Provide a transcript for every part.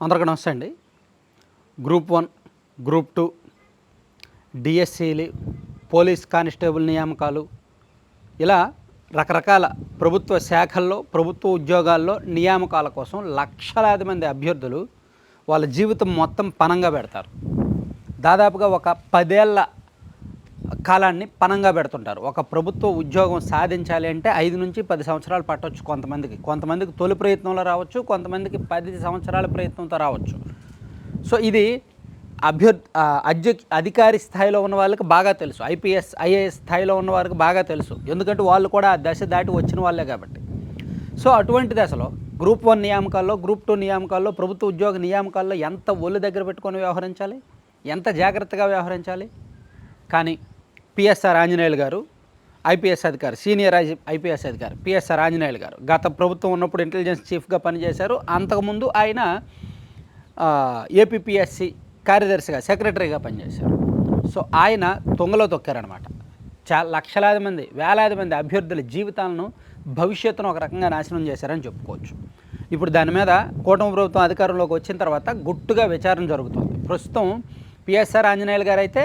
అందరికీ నమస్తే అండి. గ్రూప్ వన్ గ్రూప్ టూ డిఎస్సీలు పోలీస్ కానిస్టేబుల్ నియామకాలు ఇలా రకరకాల ప్రభుత్వ శాఖల్లో ప్రభుత్వ ఉద్యోగాల్లో నియామకాల కోసం లక్షలాది మంది అభ్యర్థులు వాళ్ళ జీవితం మొత్తం పనంగా పెడతారు. దాదాపుగా ఒక పదేళ్ళ కాలాన్ని పనంగా పెడుతుంటారు. ఒక ప్రభుత్వ ఉద్యోగం సాధించాలి అంటే ఐదు నుంచి పది సంవత్సరాలు పట్టవచ్చు కొంతమందికి. కొంతమందికి తొలి ప్రయత్నంలో రావచ్చు కొంతమందికి పది సంవత్సరాల ప్రయత్నంతో రావచ్చు. సో ఇది అభ్యర్ అధ్య అధికారి స్థాయిలో ఉన్న వాళ్ళకి బాగా తెలుసు. ఐపీఎస్ ఐఏఎస్ స్థాయిలో ఉన్న వారికి బాగా తెలుసు. ఎందుకంటే వాళ్ళు కూడా ఆ దశ దాటి వచ్చిన వాళ్ళే కాబట్టి. సో అటువంటి దశలో గ్రూప్ వన్ నియామకాల్లో గ్రూప్ టూ నియామకాల్లో ప్రభుత్వ ఉద్యోగ నియామకాల్లో ఎంత ఒళ్ళు దగ్గర పెట్టుకొని వ్యవహరించాలి? ఎంత జాగ్రత్తగా వ్యవహరించాలి? కానీ పిఎస్ఆర్ ఆంజనేయులు గారు ఐపీఎస్ అధికారి సీనియర్ ఐపీఎస్ అధికారి పిఎస్ఆర్ ఆంజనేయులు గారు. గత ప్రభుత్వం ఉన్నప్పుడు ఇంటెలిజెన్స్ చీఫ్గా పనిచేశారు. అంతకుముందు ఆయన ఏపీపీఎస్సి కార్యదర్శిగా సెక్రటరీగా పనిచేశారు. సో ఆయన తొంగలో తొక్కారనమాట చా లక్షలాది మంది వేలాది మంది అభ్యర్థుల జీవితాలను భవిష్యత్తును ఒక రకంగా నాశనం చేశారని చెప్పుకోవచ్చు. ఇప్పుడు దాని మీద కూటమి ప్రభుత్వం అధికారంలోకి వచ్చిన తర్వాత గుట్టుగా విచారణ జరుగుతుంది. ప్రస్తుతం పిఎస్ఆర్ ఆంజనేయులు గారు అయితే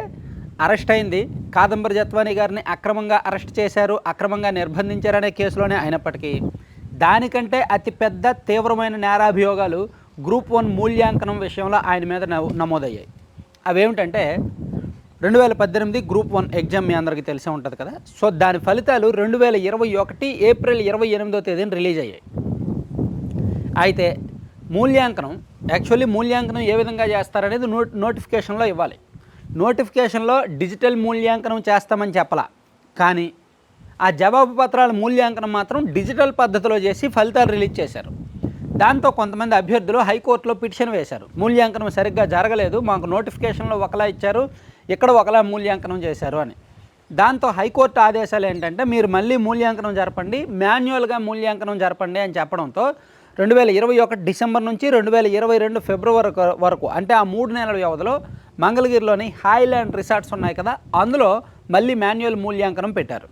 అరెస్ట్ అయింది. కాదంబరి జత్వానీ గారిని అక్రమంగా అరెస్ట్ చేశారు. అక్రమంగా నిర్బంధించారనే కేసులోనే అయినప్పటికీ దానికంటే అతిపెద్ద తీవ్రమైన నేరాభియోగాలు గ్రూప్ వన్ మూల్యాంకనం విషయంలో ఆయన మీద నమో- నమోదయ్యాయి. అవేమిటంటే రెండు వేల పద్దెనిమిది గ్రూప్ వన్ ఎగ్జామ్ మీ అందరికీ తెలిసే ఉంటుంది కదా? సో దాని ఫలితాలు రెండు వేల ఇరవై ఒకటి ఏప్రిల్ ఇరవై ఎనిమిదో తేదీన రిలీజ్ అయ్యాయి. అయితే మూల్యాంకనం యాక్చువల్లీ మూల్యాంకనం ఏ విధంగా చేస్తారనేది నో నోటిఫికేషన్లో ఇవ్వాలి. నోటిఫికేషన్లో డిజిటల్ మూల్యాంకనం చేస్తామని చెప్పలా. కానీ ఆ జవాబు పత్రాల మూల్యాంకనం మాత్రం డిజిటల్ పద్ధతిలో చేసి ఫలితాలు రిలీజ్ చేశారు. దాంతో కొంతమంది అభ్యర్థులు హైకోర్టులో పిటిషన్ వేశారు. మూల్యాంకనం సరిగ్గా జరగలేదు మాకు నోటిఫికేషన్లో ఒకలా ఇచ్చారు ఇక్కడ ఒకలా మూల్యాంకనం చేశారు అని. దాంతో హైకోర్టు ఆదేశాలు ఏంటంటే మీరు మళ్ళీ మూల్యాంకనం జరపండి మాన్యువల్గా మూల్యాంకనం జరపండి అని చెప్పడంతో రెండు వేల ఇరవై ఒకటి డిసెంబర్ నుంచి రెండు వేల ఇరవై రెండు ఫిబ్రవరి వరకు- అంటే ఆ మూడు నెలల వ్యవధిలో మంగళగిరిలోని హాయిలాండ్ రిసార్ట్స్ ఉన్నాయి కదా అందులో మళ్ళీ మాన్యువల్ మూల్యాంకనం పెట్టారు.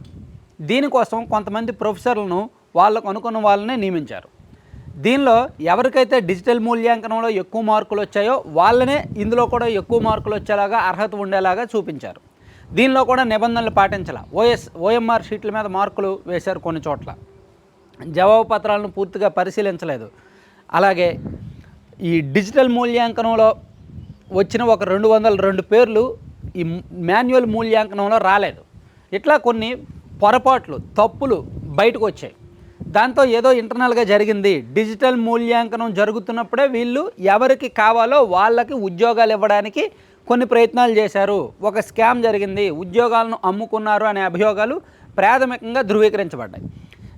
దీనికోసం కొంతమంది ప్రొఫెసర్లను వాళ్ళకు అనుకున్న వాళ్ళనే నియమించారు. దీనిలో ఎవరికైతే డిజిటల్ మూల్యాంకనంలో ఎక్కువ మార్కులు వచ్చాయో వాళ్ళనే ఇందులో కూడా ఎక్కువ మార్కులు వచ్చేలాగా అర్హత ఉండేలాగా చూపించారు. దీనిలో కూడా నిబంధనలు పాటించాల. ఓఎస్ ఓఎంఆర్ షీట్ల మీద మార్కులు వేశారు కొన్ని చోట్ల. జవాబు పత్రాలను పూర్తిగా పరిశీలించలేదు. అలాగే ఈ డిజిటల్ మూల్యాంకనంలో వచ్చిన ఒక రెండు వందల రెండు పేర్లు ఈ మాన్యువల్ మూల్యాంకనంలో రాలేదు. ఇట్లా కొన్ని పొరపాట్లు తప్పులు బయటకు వచ్చాయి. దాంతో ఏదో ఇంటర్నల్గా జరిగింది. డిజిటల్ మూల్యాంకనం జరుగుతున్నప్పుడే వీళ్ళు ఎవరికి కావాలో వాళ్ళకి ఉద్యోగాలు ఇవ్వడానికి కొన్ని ప్రయత్నాలు చేశారు. ఒక స్కామ్ జరిగింది. ఉద్యోగాలను అమ్ముకున్నారు అనే అభియోగాలు ప్రాథమికంగా ధృవీకరించబడ్డాయి.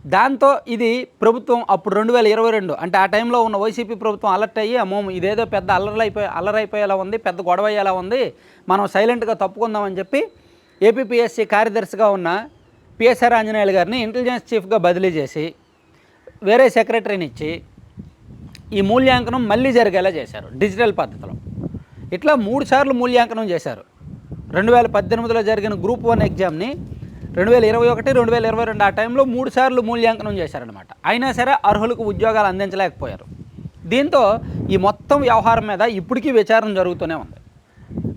దాంతో ఇది ప్రభుత్వం అప్పుడు రెండు వేల ఇరవై రెండు అంటే ఆ టైంలో ఉన్న వైసీపీ ప్రభుత్వం అలర్ట్ అయ్యి అమ్మో ఇదేదో పెద్ద అల్లరైపోయి అల్లరైపోయేలా ఉంది పెద్ద గొడవ అయ్యేలా ఉంది మనం సైలెంట్గా తప్పుకుందామని చెప్పి ఏపీపీఎస్సీ కార్యదర్శిగా ఉన్న పిఎస్ఆర్ ఆంజనేయులు గారిని ఇంటెలిజెన్స్ చీఫ్గా బదిలీ చేసి వేరే సెక్రటరీని ఇచ్చి ఈ మూల్యాంకనం మళ్ళీ జరిగేలా చేశారు డిజిటల్ పద్ధతిలో. ఇట్లా మూడు సార్లు మూల్యాంకనం చేశారు. రెండు వేల పద్దెనిమిదిలో జరిగిన గ్రూప్ వన్ ఎగ్జామ్ని రెండు వేల ఇరవై ఒకటి రెండు వేల ఇరవై రెండు ఆ టైంలో మూడు సార్లు మూల్యాంకనం చేశారనమాట అయినా సరే అర్హులకు ఉద్యోగాలు అందించలేకపోయారు. దీంతో ఈ మొత్తం వ్యవహారం మీద ఇప్పటికీ విచారణ జరుగుతూనే ఉంది.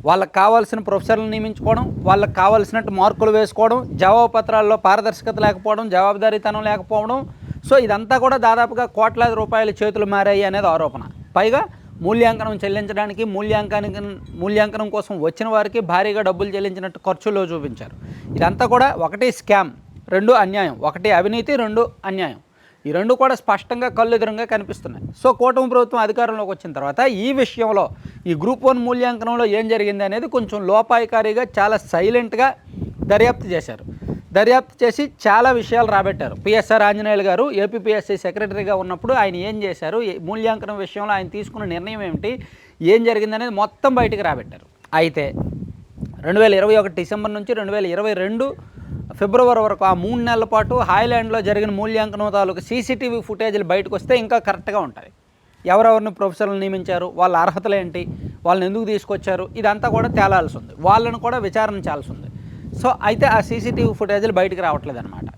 వాళ్ళకి కావాల్సిన ప్రొఫెసర్లు నియమించుకోవడం వాళ్ళకి కావాల్సినట్టు మార్కులు వేసుకోవడం జవాబు పత్రాల్లో పారదర్శకత లేకపోవడం జవాబుదారీతనం లేకపోవడం. సో ఇదంతా కూడా దాదాపుగా కోట్లాది రూపాయల చేతులు మారాయి అనేది ఆరోపణ. పైగా మూల్యాంకనం చెల్లించడానికి మూల్యాంకానికి మూల్యాంకనం కోసం వచ్చిన వారికి భారీగా డబ్బులు చెల్లించినట్టు ఖర్చులో చూపించారు. ఇదంతా కూడా ఒకటి స్కామ్ రెండు అన్యాయం ఒకటి అవినీతి రెండు అన్యాయం. ఈ రెండు కూడా స్పష్టంగా కళ్ళెదురుగా కనిపిస్తున్నాయి. సో కూటమి ప్రభుత్వం అధికారంలోకి వచ్చిన తర్వాత ఈ విషయంలో ఈ గ్రూప్ వన్ మూల్యాంకనంలో ఏం జరిగింది అనేది కొంచెం లోపాయికారిగా చాలా సైలెంట్గా దర్యాప్తు చేశారు. దర్యాప్తు చేసి చాలా విషయాలు రాబెట్టారు. పిఎస్ఆర్ ఆంజనేయులు గారు ఏపీపీఎస్సీ సెక్రటరీగా ఉన్నప్పుడు ఆయన ఏం చేశారు? మూల్యాంకనం విషయంలో ఆయన తీసుకున్న నిర్ణయం ఏమిటి? ఏం జరిగిందనేది మొత్తం బయటికి రాబెట్టారు. అయితే రెండు వేల ఇరవై ఒకటి డిసెంబర్ నుంచి రెండు వేల ఇరవై రెండు ఫిబ్రవరి వరకు ఆ మూడు నెలల పాటు హాయ్లాండ్లో జరిగిన మూల్యాంకనం తాలూకు సీసీటీవీ ఫుటేజీలు బయటకు వస్తే ఇంకా కరెక్ట్గా ఉంటాయి. ఎవరెవరిని ప్రొఫెసర్లు నియమించారు? వాళ్ళ అర్హతలు ఏంటి? వాళ్ళని ఎందుకు తీసుకొచ్చారు? ఇదంతా కూడా తేలాల్సి ఉంది. వాళ్ళని కూడా విచారించాల్సి ఉంది. సో అయితే ఆ సీసీటీవీ ఫుటేజ్లు బయటకు రావట్లేదు అనమాట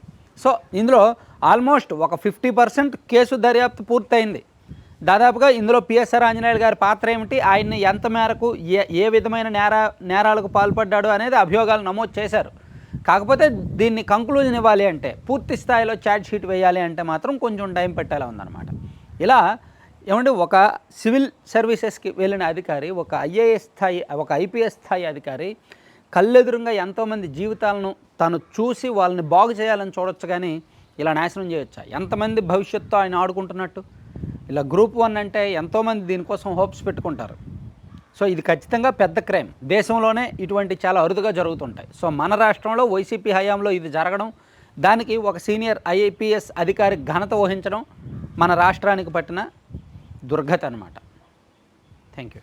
సో ఇందులో ఆల్మోస్ట్ ఒక ఫిఫ్టీ పర్సెంట్ కేసు దర్యాప్తు పూర్తయింది. దాదాపుగా ఇందులో పిఎస్ఆర్ ఆంజనేయులు గారి పాత్ర ఏమిటి ఆయన్ని ఎంత మేరకు ఏ ఏ విధమైన నేర నేరాలకు పాల్పడ్డాడు అనేది అభియోగాలు నమోదు చేశారు. కాకపోతే దీన్ని కంక్లూజన్ ఇవ్వాలి అంటే పూర్తి స్థాయిలో ఛార్జ్ షీట్ వేయాలి అంటే మాత్రం కొంచెం టైం పెట్టేలా ఉందన్నమాట. ఇలా ఏమంటే ఒక సివిల్ సర్వీసెస్కి వెళ్ళిన అధికారి ఒక ఐఏఎస్ స్థాయి ఒక ఐపీఎస్ స్థాయి అధికారి కళ్ళెదురుగా ఎంతోమంది జీవితాలను తను చూసి వాళ్ళని బాగు చేయాలని చూడొచ్చు కానీ ఇలా నాశనం చేయొచ్చా? ఎంతమంది భవిష్యత్తు ఆయన ఆడుకుంటున్నట్టు? ఇలా గ్రూప్ వన్ అంటే ఎంతోమంది దీనికోసం హోప్స్ పెట్టుకుంటారు. సో ఇది ఖచ్చితంగా పెద్ద క్రైమ్. దేశంలోనే ఇటువంటి చాలా అరుదుగా జరుగుతుంటాయి. సో మన రాష్ట్రంలో వైసీపీ హయాంలో ఇది జరగడం దానికి ఒక సీనియర్ ఐఏపీఎస్ అధికారి ఘనత వహించడం మన రాష్ట్రానికి పట్టిన దుర్గత అనమాట థ్యాంక్ యూ